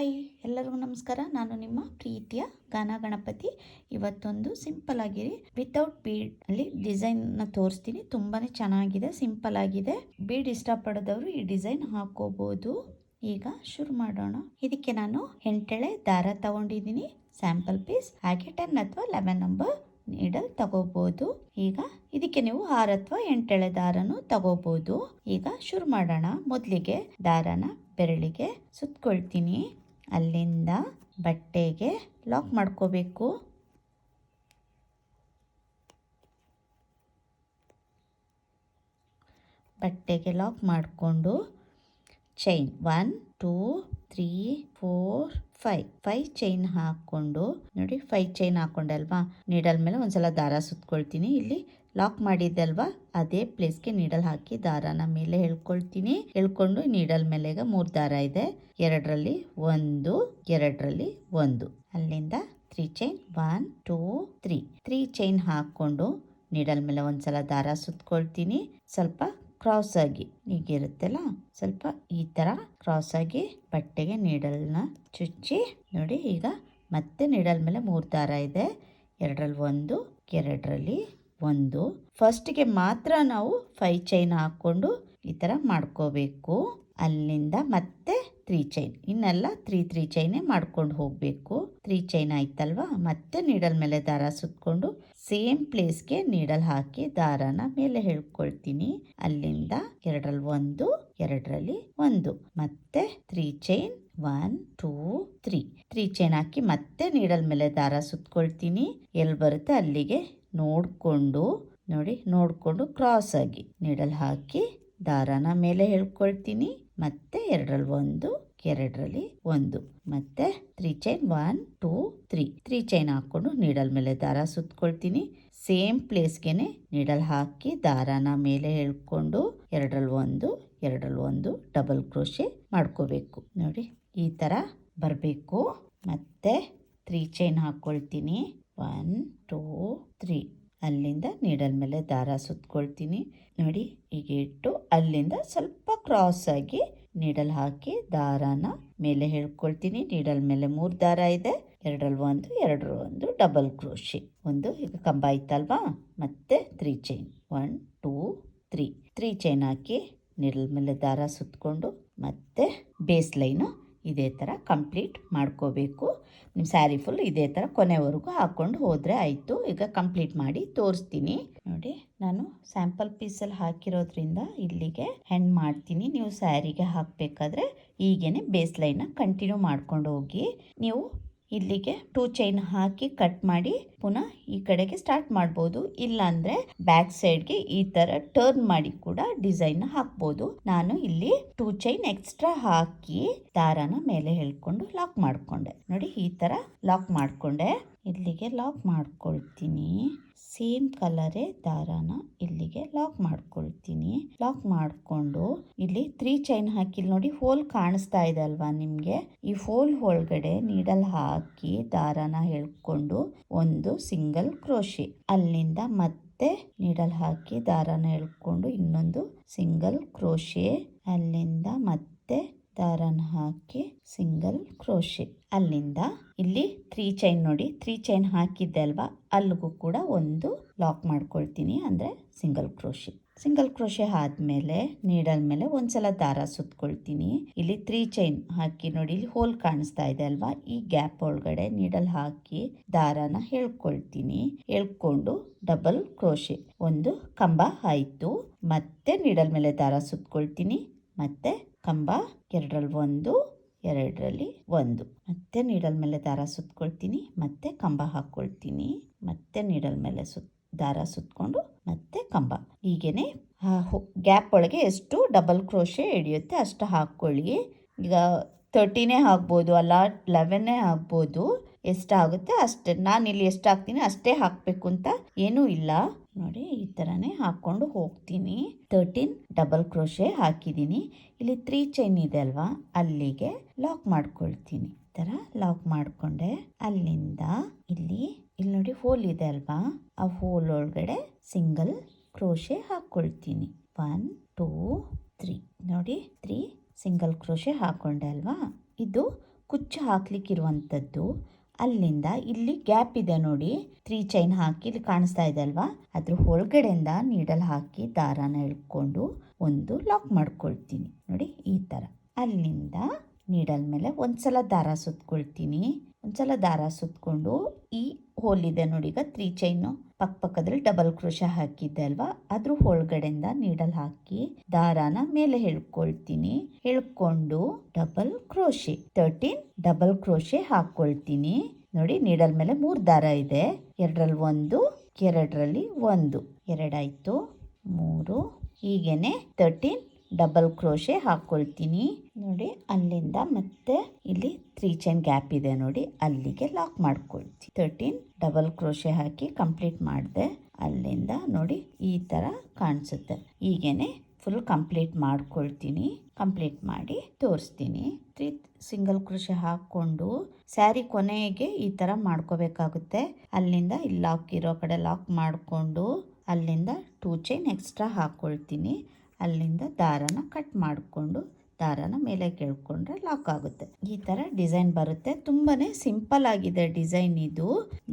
Hi, ಎಲ್ಲರಿಗೂ ನಮಸ್ಕಾರ. ನಾನು ನಿಮ್ಮ ಪ್ರೀತಿಯ ಗಾನ ಗಣಪತಿ. ಇವತ್ತೊಂದು ಸಿಂಪಲ್ ಆಗಿರಿ. ವಿತೌಟ್ ಬೀಡ್ ಅಲ್ಲಿ ಡಿಸೈನ್ನ ತೋರಿಸ್ತೀನಿ. ತುಂಬಾನೇ ಚೆನ್ನಾಗಿದೆ, ಸಿಂಪಲ್ ಆಗಿದೆ. ಬೀಡ್ ಇಷ್ಟಪಡೋದವರು ಈ ಡಿಸೈನ್ ಹಾಕೋಬಹುದು ಈಗ ಶುರು ಮಾಡೋಣ. ಇದಕ್ಕೆ ನಾನು ಎಂಟೆಳೆ ದಾರ ತಗೊಂಡಿದ್ದೀನಿ. ಸ್ಯಾಂಪಲ್ ಪೀಸ್ ಹಾಗೆ ಟೆನ್ ಅಥವಾ ಲೆವೆನ್ ನಂಬರ್ ನೀಡಲ್ ತಗೋಬಹುದು ಈಗ ಇದಕ್ಕೆ ನೀವು ಆರು ಅಥವಾ ಎಂಟೆಳೆ ದಾರನು ತಗೋಬಹುದು ಈಗ ಶುರು ಮಾಡೋಣ. ಮೊದಲಿಗೆ ದಾರನ ಬೆರಳಿಗೆ ಸುತ್ಕೊಳ್ತೀನಿ. ಅಲ್ಲಿಂದ ಬಟ್ಟೆಗೆ ಲಾಕ್ ಮಾಡ್ಕೋಬೇಕು. ಬಟ್ಟೆಗೆ ಲಾಕ್ ಮಾಡಿಕೊಂಡು chain one two three four five five chain ಹಾಕ್ಕೊಂಡು, ನೋಡಿ ಫೈವ್ ಚೈನ್ ಹಾಕ್ಕೊಂಡೆ ಅಲ್ವಾ? ನೀಡಲ್ ಮೇಲೆ ಒಂದ್ಸಲ ದಾರ ಸುತ್ಕೊಳ್ತೀನಿ. ಇಲ್ಲಿ ಲಾಕ್ ಮಾಡಿದ್ದಲ್ವಾ? ಅದೇ ಪ್ಲೇಸ್ಗೆ ನೀಡಲ್ ಹಾಕಿ ದಾರನ ಮೇಲೆ ಹೇಳ್ಕೊಳ್ತೀನಿ. ಹೇಳ್ಕೊಂಡು ನೀಡಲ್ ಮೇಲೆ ಈಗ ಮೂರು ದಾರ ಇದೆ. ಎರಡರಲ್ಲಿ ಒಂದು ಎರಡರಲ್ಲಿ ಒಂದು. ಅಲ್ಲಿಂದ three chain one two three three chain ಹಾಕ್ಕೊಂಡು ನೀಡಲ್ ಮೇಲೆ ಒಂದ್ಸಲ ದಾರ ಸುತ್ಕೊಳ್ತೀನಿ. ಸ್ವಲ್ಪ ಕ್ರಾಸ್ ಆಗಿ ಹೀಗಿರುತ್ತಲ್ಲ? ಸ್ವಲ್ಪ ಈ ಥರ ಕ್ರಾಸ್ ಆಗಿ ಬಟ್ಟೆಗೆ ನೀಡಲ್ನ ಚುಚ್ಚಿ ನೋಡಿ ಈಗ ಮತ್ತೆ ನೀಡಲ್ ಮೇಲೆ ಮೂರು ದಾರ ಇದೆ. ಎರಡರಲ್ಲಿ ಒಂದು, ಎರಡರಲ್ಲಿ ಒಂದು. ಫಸ್ಟ್ಗೆ ಮಾತ್ರ ನಾವು ಫೈ ಚೈನ್ ಹಾಕ್ಕೊಂಡು ಈ ಥರ ಮಾಡ್ಕೋಬೇಕು. ಅಲ್ಲಿಂದ ಮತ್ತೆ ತ್ರೀ ಚೈನ್ ಇನ್ನೆಲ್ಲ ತ್ರೀ ತ್ರೀ ಚೈನೇ ಮಾಡ್ಕೊಂಡು ಹೋಗಬೇಕು. ತ್ರೀ ಚೈನ್ ಆಯ್ತಲ್ವಾ? ಮತ್ತೆ ನೀಡಲ್ ಮೇಲೆ ದಾರ ಸುತ್ಕೊಂಡು ಸೇಮ್ ಪ್ಲೇಸ್ಗೆ ನೀಡಲ್ ಹಾಕಿ ದಾರನ ಮೇಲೆ ಹೇಳ್ಕೊಳ್ತೀನಿ. ಅಲ್ಲಿಂದ ಎರಡರಲ್ಲಿ ಒಂದು ಎರಡರಲ್ಲಿ ಒಂದು. ಮತ್ತೆ three chain one two three three chain ಹಾಕಿ ಮತ್ತೆ ನೀಡಲ್ ಮೇಲೆ ದಾರ ಸುತ್ಕೊಳ್ತೀನಿ. ಎಲ್ಲಿ ಬರುತ್ತೆ ಅಲ್ಲಿಗೆ? ನೋಡಿಕೊಂಡು, ನೋಡಿ, ನೋಡಿಕೊಂಡು ಕ್ರಾಸ್ ಆಗಿ. ನೀಡಲ್ ಹಾಕಿ ದಾರನ ಮೇಲೆ ಹೇಳ್ಕೊಳ್ತೀನಿ ಮತ್ತೆ ಎರಡರಲ್ಲಿ ಒಂದು ಎರಡರಲ್ಲಿ ಒಂದು. ಮತ್ತೆ three chain one two three three chain ಹಾಕ್ಕೊಂಡು ನೀಡಲ್ ಮೇಲೆ ದಾರ ಸುತ್ತಕೊಳ್ತೀನಿ ಸೇಮ್ ಪ್ಲೇಸ್ಗೆನೆ ನೀಡಲ್ ಹಾಕಿ ದಾರನ ಮೇಲೆ ಹೇಳ್ಕೊಂಡು ಎರಡರಲ್ಲಿ ಒಂದು ಎರಡರಲ್ಲಿ ಒಂದು ಡಬಲ್ ಕ್ರೋಶೆ ಮಾಡ್ಕೋಬೇಕು. ನೋಡಿ, ಈ ಥರ ಬರಬೇಕು. ಮತ್ತೆ ತ್ರೀ ಚೈನ್ ಹಾಕ್ಕೊಳ್ತೀನಿ. ಒನ್ ಟೂ ತ್ರೀ ಅಲ್ಲಿಂದ ನೀಡಲ್ ಮೇಲೆ ದಾರ ಸುತ್ಕೊಳ್ತೀನಿ. ನೋಡಿ, ಈಗ ಇಟ್ಟು ಅಲ್ಲಿಂದ ಸ್ವಲ್ಪ ಕ್ರಾಸ್ ಆಗಿ ನೀಡಲ್ ಹಾಕಿ ದಾರಾನ ಮೇಲೆ ಹೇಳ್ಕೊಳ್ತೀನಿ. ನೀಡಲ್ ಮೇಲೆ ಮೂರು ದಾರ ಇದೆ. ಎರಡರಲ್ಲಿ ಒಂದು ಎರಡರ ಒಂದು ಡಬಲ್ ಕ್ರೋಶಿ ಒಂದು ಈಗ ಕಂಬ ಆಯ್ತಲ್ವಾ ಮತ್ತೆ three chain one two three three chain ಹಾಕಿ ನೀಡಲ್ ಮೇಲೆ ದಾರ ಸುತ್ತಕೊಂಡು ಮತ್ತೆ ಬೇಸ್ ಲೈನು ಇದೇ ಥರ ಕಂಪ್ಲೀಟ್ ಮಾಡ್ಕೋಬೇಕು. ನಿಮ್ಮ ಸ್ಯಾರಿ ಫುಲ್ ಇದೇ ಥರ ಕೊನೆವರೆಗೂ ಹಾಕ್ಕೊಂಡು ಹೋದರೆ ಆಯಿತು. ಈಗ ಕಂಪ್ಲೀಟ್ ಮಾಡಿ ತೋರಿಸ್ತೀನಿ. ನೋಡಿ, ನಾನು ಸ್ಯಾಂಪಲ್ ಪೀಸಲ್ಲಿ ಹಾಕಿರೋದ್ರಿಂದ ಇಲ್ಲಿಗೆ ಹೆಣ್ಣು ಮಾಡ್ತೀನಿ. ನೀವು ಸ್ಯಾರಿಗೆ ಹಾಕಬೇಕಾದ್ರೆ ಈಗೇನೆ ಬೇಸ್ ಲೈನ ಕಂಟಿನ್ಯೂ ಮಾಡ್ಕೊಂಡು ಹೋಗಿ ನೀವು ಇಲ್ಲಿಗೆ ಟೂ ಚೈನ್ ಹಾಕಿ ಕಟ್ ಮಾಡಿ ಪುನಃ ಈ ಕಡೆಗೆ ಸ್ಟಾರ್ಟ್ ಮಾಡ್ಬೋದು. ಇಲ್ಲಾಂದ್ರೆ ಬ್ಯಾಕ್ ಸೈಡ್ಗೆ ಈ ತರ ಟರ್ನ್ ಮಾಡಿ ಕೂಡ ಡಿಸೈನ್ ಹಾಕ್ಬೋದು. ನಾನು ಇಲ್ಲಿ ಟೂ ಚೈನ್ ಎಕ್ಸ್ಟ್ರಾ ಹಾಕಿ ದಾರನ ಮೇಲೆ ಹೇಳ್ಕೊಂಡು ಲಾಕ್ ಮಾಡ್ಕೊಂಡೆ. ನೋಡಿ ಈ ತರ ಲಾಕ್ ಮಾಡ್ಕೊಂಡೆ. ಇಲ್ಲಿಗೆ ಲಾಕ್ ಮಾಡ್ಕೊಳ್ತೀನಿ. ಸೇಮ್ ಕಲರೇ ದಾರಾನ ಇಲ್ಲಿಗೆ ಲಾಕ್ ಮಾಡ್ಕೊಳ್ತೀನಿ. ಲಾಕ್ ಮಾಡಿಕೊಂಡು ಇಲ್ಲಿ ತ್ರೀ ಚೈನ್ ಹಾಕಿಲ್ ನೋಡಿ ಹೋಲ್ ಕಾಣಿಸ್ತಾ ಇದೆ ಅಲ್ವಾ ನಿಮಗೆ? ಈ ಹೋಲ್ ಒಳಗಡೆ ನೀಡಲ್ ಹಾಕಿ ದಾರಾನ ಹೇಳ್ಕೊಂಡು ಒಂದು ಸಿಂಗಲ್ ಕ್ರೋಶಿ ಅಲ್ಲಿಂದ ಮತ್ತೆ ನೀಡಲ್ ಹಾಕಿ ದಾರಾನ ಹೇಳ್ಕೊಂಡು ಇನ್ನೊಂದು ಸಿಂಗಲ್ ಕ್ರೋಶೆ ಅಲ್ಲಿಂದ ಮತ್ತೆ ದಾರನ ಹಾಕಿ ಸಿಂಗಲ್ ಕ್ರೋಶೆ. ಅಲ್ಲಿಂದ ಇಲ್ಲಿ ತ್ರೀ ಚೈನ್ ನೋಡಿ, ತ್ರೀ ಚೈನ್ ಹಾಕಿದ್ದೆ ಅಲ್ವಾ? ಅಲ್ಲಿಗೂ ಕೂಡ ಒಂದು ಲಾಕ್ ಮಾಡ್ಕೊಳ್ತೀನಿ ಅಂದರೆ ಸಿಂಗಲ್ ಕ್ರೋಶೆ. ಸಿಂಗಲ್ ಕ್ರೋಶೆ ಆದಮೇಲೆ, ನೀಡಲ್ ಮೇಲೆ ಒಂದ್ಸಲ ದಾರ ಸುತ್ಕೊಳ್ತೀನಿ. ಇಲ್ಲಿ ತ್ರೀ ಚೈನ್ ಹಾಕಿ ನೋಡಿ, ಇಲ್ಲಿ ಹೋಲ್ ಕಾಣಿಸ್ತಾ ಇದೆ ಅಲ್ವಾ? ಈ ಗ್ಯಾಪ್ ಒಳಗಡೆ ನೀಡಲ್ ಹಾಕಿ ದಾರನ ಹೇಳ್ಕೊಳ್ತೀನಿ. ಹೇಳ್ಕೊಂಡು ಡಬಲ್ ಕ್ರೋಶೆ. ಒಂದು ಕಂಬ ಆಯಿತು. ಮತ್ತೆ ನೀಡಲ್ ಮೇಲೆ ದಾರ ಸುತ್ಕೊಳ್ತೀನಿ. ಮತ್ತೆ ಕಂಬ ಎರಡರಲ್ಲಿ ಒಂದು ಎರಡರಲ್ಲಿ ಒಂದು. ಮತ್ತೆ ನೀಡಲ್ ಮೇಲೆ ದಾರ ಸುತ್ಕೊಳ್ತೀನಿ, ಮತ್ತೆ ಕಂಬ ಹಾಕ್ಕೊಳ್ತೀನಿ ಮತ್ತೆ ನೀಡಲ್ ಮೇಲೆ ಸುತ್, ದಾರ ಸುತ್ತಕೊಂಡು ಮತ್ತೆ ಕಂಬ. ಹೀಗೇನೆ ಗ್ಯಾಪ್ ಒಳಗೆ ಎಷ್ಟು ಡಬಲ್ ಕ್ರೋಶೆ ಹಿಡಿಯುತ್ತೆ ಅಷ್ಟು ಹಾಕ್ಕೊಳ್ಳಿ ಈಗ ತರ್ಟಿನೇ ಆಗ್ಬೋದು, ಅಲ್ಲ ಲೆವೆನ್ನೇ ಆಗ್ಬೋದು. ಎಷ್ಟಾಗುತ್ತೆ ಅಷ್ಟೇ ನಾನು ಇಲ್ಲಿ ಎಷ್ಟು ಹಾಕ್ತೀನಿ ಅಷ್ಟೇ ಹಾಕಬೇಕು ಅಂತ ಏನೂ ಇಲ್ಲ. ನೋಡಿ, ಈ ಥರನೇ ಹಾಕ್ಕೊಂಡು ಹೋಗ್ತೀನಿ. ತರ್ಟೀನ್ ಡಬಲ್ ಕ್ರೋಶೆ ಹಾಕಿದ್ದೀನಿ. ಇಲ್ಲಿ ತ್ರೀ ಚೈನ್ ಇದೆ ಅಲ್ವಾ? ಅಲ್ಲಿಗೆ ಲಾಕ್ ಮಾಡ್ಕೊಳ್ತೀನಿ. ಈ ಥರ ಲಾಕ್ ಮಾಡಿಕೊಂಡೆ. ಅಲ್ಲಿಂದ ಇಲ್ಲಿ ಇಲ್ಲಿ ನೋಡಿ ಹೋಲ್ ಇದೆ ಅಲ್ವಾ? ಆ ಹೋಲ್ ಒಳಗಡೆ ಸಿಂಗಲ್ ಕ್ರೋಶೆ ಹಾಕ್ಕೊಳ್ತೀನಿ. One, two, three. ನೋಡಿ, ತ್ರೀ ಸಿಂಗಲ್ ಕ್ರೋಶೆ ಹಾಕೊಂಡೆ ಅಲ್ವಾ? ಇದು ಕುಚ್ಚು ಹಾಕ್ಲಿಕ್ಕಿರುವಂಥದ್ದು. ಅಲ್ಲಿಂದ ಇಲ್ಲಿ ಗ್ಯಾಪ್ ಇದೆ ನೋಡಿ. ತ್ರೀ ಚೈನ್ ಹಾಕಿ ಇಲ್ಲಿ ಕಾಣಿಸ್ತಾ ಇದೆ ಅಲ್ವಾ? ಅದ್ರ ಒಳಗಡೆಯಿಂದ ನೀಡಲ್ ಹಾಕಿ ದಾರಾನ ಎಳ್ಕೊಂಡು ಒಂದು ಲಾಕ್ ಮಾಡ್ಕೊಳ್ತೀನಿ. ನೋಡಿ, ಈ ಥರ ಅಲ್ಲಿಂದ ನೀಡಲ್ ಮೇಲೆ ಒಂದ್ಸಲ ದಾರ ಸುತ್ಕೊಳ್ತೀನಿ. ಒಂದ್ಸಲ ದಾರ ಸುತ್ಕೊಂಡು ಈ ಹೋಲ್ ಇದೆ ನೋಡಿ ಈಗ ತ್ರೀ ಚೈನು. ಪಕ್ಕ ಪಕ್ಕದಲ್ಲಿ ಡಬಲ್ ಕ್ರೋಶ ಹಾಕಿದ್ದೆ ಅಲ್ವಾ? ಅದ್ರ ಒಳಗಡೆಯಿಂದ ನೀಡಲ್ ಹಾಕಿ ದಾರಾನ ಮೇಲೆ ಹೇಳ್ಕೊಳ್ತೀನಿ ಹೇಳ್ಕೊಂಡು double crochet thirteen double crochet ಹಾಕೊಳ್ತೀನಿ. ನೋಡಿ ನೀಡಲ್ ಮೇಲೆ ಮೂರು ದಾರ ಇದೆ. ಎರಡರಲ್ಲಿ ಒಂದು ಎರಡರಲ್ಲಿ ಒಂದು. ಎರಡಾಯ್ತು ಮೂರು, ಹೀಗೇನೆ ತರ್ಟೀನ್ ಡಬಲ್ ಕ್ರೋಶೆ ಹಾಕ್ಕೊಳ್ತೀನಿ. ನೋಡಿ, ಅಲ್ಲಿಂದ ಮತ್ತೆ ಇಲ್ಲಿ ತ್ರೀ ಚೈನ್ ಗ್ಯಾಪ್ ಇದೆ ನೋಡಿ, ಅಲ್ಲಿಗೆ ಲಾಕ್ ಮಾಡ್ಕೊಳ್ತೀನಿ ತರ್ಟೀನ್ ಡಬಲ್ ಕ್ರೋಶೆ ಹಾಕಿ ಕಂಪ್ಲೀಟ್ ಮಾಡಿದೆ, ಅಲ್ಲಿಂದ ನೋಡಿ ಈ ಥರ ಕಾಣಿಸುತ್ತೆ. ಹೀಗೇನೆ ಫುಲ್ ಕಂಪ್ಲೀಟ್ ಮಾಡ್ಕೊಳ್ತೀನಿ. ಕಂಪ್ಲೀಟ್ ಮಾಡಿ ತೋರಿಸ್ತೀನಿ. ತ್ರೀ ಸಿಂಗಲ್ ಕ್ರೋಶೆ ಹಾಕ್ಕೊಂಡು ಸ್ಯಾರಿ ಕೊನೆಗೆ ಈ ಥರ ಮಾಡ್ಕೋಬೇಕಾಗುತ್ತೆ. ಅಲ್ಲಿಂದ ಇಲ್ಲಿ ಲಾಕ್ ಇರೋ ಕಡೆ ಲಾಕ್ ಮಾಡಿಕೊಂಡು ಅಲ್ಲಿಂದ ಟೂ ಚೈನ್ ಎಕ್ಸ್ಟ್ರಾ ಹಾಕ್ಕೊಳ್ತೀನಿ. ಅಲ್ಲಿಂದ ದಾರನ ಕಟ್ ಮಾಡಿಕೊಂಡು ದಾರನ ಮೇಲೆ ಕೇಳ್ಕೊಂಡ್ರೆ ಲಾಕ್ ಆಗುತ್ತೆ. ಈ ಥರ ಡಿಸೈನ್ ಬರುತ್ತೆ. ತುಂಬಾ ಸಿಂಪಲ್ ಆಗಿದೆ ಡಿಸೈನ್ ಇದು.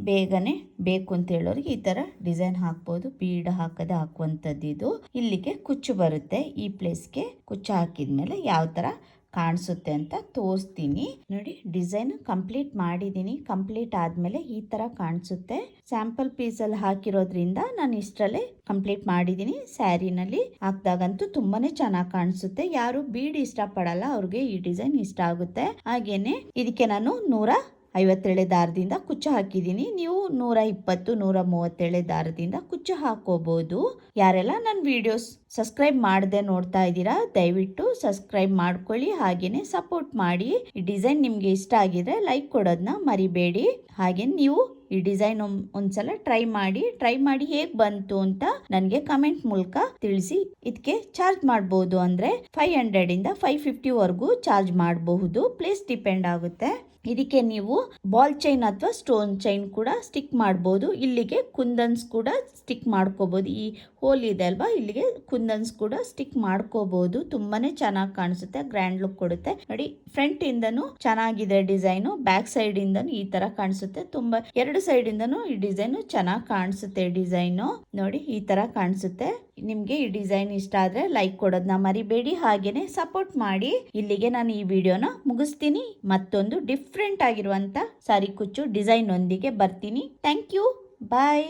ಬೇಗನೆ ಬೇಕು ಅಂತ ಹೇಳೋರಿಗೆ ಈ ಥರ ಡಿಸೈನ್ ಹಾಕ್ಬೋದು. ಬೀಡ್ ಹಾಕದೆ ಹಾಕುವಂಥದ್ದು ಇದು ಇಲ್ಲಿಗೆ ಕುಚ್ಚು ಬರುತ್ತೆ. ಈ ಪ್ಲೇಸ್ಗೆ ಕುಚ್ಚು ಹಾಕಿದ್ಮೇಲೆ ಯಾವ ಥರ ಕಾಣಿಸುತ್ತೆ ಅಂತ ತೋರಿಸ್ತೀನಿ. ನೋಡಿ, ಡಿಸೈನ್ ಕಂಪ್ಲೀಟ್ ಮಾಡಿದ್ದೀನಿ. ಕಂಪ್ಲೀಟ್ ಆದಮೇಲೆ ಈ ಥರ ಕಾಣಿಸುತ್ತೆ. ಸ್ಯಾಂಪಲ್ ಪೀಸಲ್ಲಿ ಹಾಕಿರೋದ್ರಿಂದ ನಾನು ಇಷ್ಟರಲ್ಲೇ ಕಂಪ್ಲೀಟ್ ಮಾಡಿದ್ದೀನಿ ಸ್ಯಾರಿನಲ್ಲಿ. ಹಾಕಿದಾಗಂತೂ ತುಂಬಾ ಚೆನ್ನಾಗಿ ಕಾಣಿಸುತ್ತೆ. ಯಾರು ಬೀಡ್ ಇಷ್ಟಪಡಲ್ಲ ಅವ್ರಿಗೆ ಈ ಡಿಸೈನ್ ಇಷ್ಟ ಆಗುತ್ತೆ. ಹಾಗೇನೆ ಇದಕ್ಕೆ ನಾನು ನೂರ ಐವತ್ತೇಳೆ ದಾರದಿಂದ ಕುಚ್ಚು ಹಾಕಿದ್ದೀನಿ. ನೀವು ನೂರ ಇಪ್ಪತ್ತು, ನೂರ ಮೂವತ್ತೇಳೆ ದಾರದಿಂದ ಕುಚ್ಚು ಹಾಕೋಬಹುದು ಯಾರೆಲ್ಲ ನನ್ನ ವಿಡಿಯೋಸ್ ಸಬ್ಸ್ಕ್ರೈಬ್ ಮಾಡದೆ ನೋಡ್ತಾ ಇದ್ದೀರಾ, ದಯವಿಟ್ಟು ಸಬ್ಸ್ಕ್ರೈಬ್ ಮಾಡ್ಕೊಳ್ಳಿ, ಹಾಗೇನೆ ಸಪೋರ್ಟ್ ಮಾಡಿ. ಈ ಡಿಸೈನ್ ನಿಮಗೆ ಇಷ್ಟ ಆಗಿದ್ರೆ ಲೈಕ್ ಕೊಡೋದನ್ನ ಮರಿಬೇಡಿ. ಹಾಗೆ ನೀವು ಈ ಡಿಸೈನ್ ಒಂದ್ಸಲ ಟ್ರೈ ಮಾಡಿ. ಟ್ರೈ ಮಾಡಿ ಹೇಗ್ ಬಂತು ಅಂತ ನನಗೆ ಕಮೆಂಟ್ ಮೂಲಕ ತಿಳಿಸಿ. ಇದಕ್ಕೆ ಚಾರ್ಜ್ ಮಾಡಬಹುದು ಅಂದ್ರೆ ಫೈವ್ ಹಂಡ್ರೆಡ್ ಇಂದ ಫೈವ್ ಫಿಫ್ಟಿ ವರೆಗೂ ಚಾರ್ಜ್ ಮಾಡಬಹುದು. ಪ್ಲೇಸ್ ಡಿಪೆಂಡ್ ಆಗುತ್ತೆ. ಇದಕ್ಕೆ ನೀವು ಬಾಲ್ ಚೈನ್ ಅಥವಾ ಸ್ಟೋನ್ ಚೈನ್ ಕೂಡ ಸ್ಟಿಕ್ ಮಾಡ್ಬೋದು. ಇಲ್ಲಿಗೆ ಕುಂದನ್ಸ್ ಕೂಡ ಸ್ಟಿಕ್ ಮಾಡ್ಕೋಬೋದು. ಈ ಹೋಲ್ ಇದೆ ಅಲ್ವಾ? ಇಲ್ಲಿಗೆ ಕುಂದನ್ಸ್ ಕೂಡ ಸ್ಟಿಕ್ ಮಾಡ್ಕೋಬಹುದು ತುಂಬಾನೇ ಚೆನ್ನಾಗಿ ಕಾಣಿಸುತ್ತೆ. ಗ್ರ್ಯಾಂಡ್ ಲುಕ್ ಕೊಡುತ್ತೆ. ನೋಡಿ ಫ್ರಂಟ್ ಇಂದನು ಚೆನ್ನಾಗಿದೆ ಡಿಸೈನು ಬ್ಯಾಕ್ ಸೈಡ್ ಇಂದನು ಈ ತರ ಕಾಣಿಸುತ್ತೆ. ತುಂಬಾ, ಎರಡು ಸೈಡ್ ಇಂದನು ಈ ಡಿಸೈನ್ ಚೆನ್ನಾಗಿ ಕಾಣಿಸುತ್ತೆ ಡಿಸೈನು ನೋಡಿ, ಈ ತರ ಕಾಣಿಸುತ್ತೆ. ನಿಮ್ಗೆ ಈ ಡಿಸೈನ್ ಇಷ್ಟ ಆದ್ರೆ ಲೈಕ್ ಕೊಡೋದನ್ನ ಮರಿಬೇಡಿ, ಹಾಗೇನೆ ಸಪೋರ್ಟ್ ಮಾಡಿ. ಇಲ್ಲಿಗೆ ನಾನು ಈ ವಿಡಿಯೋನ ಮುಗಿಸ್ತೀನಿ. ಮತ್ತೊಂದು ಡಿಫ್ರೆಂಟ್ ಆಗಿರುವಂತ ಸಾರಿ ಕುಚ್ಚು ಡಿಸೈನ್ ಒಂದಿಗೆ ಬರ್ತೀನಿ. Thank you bye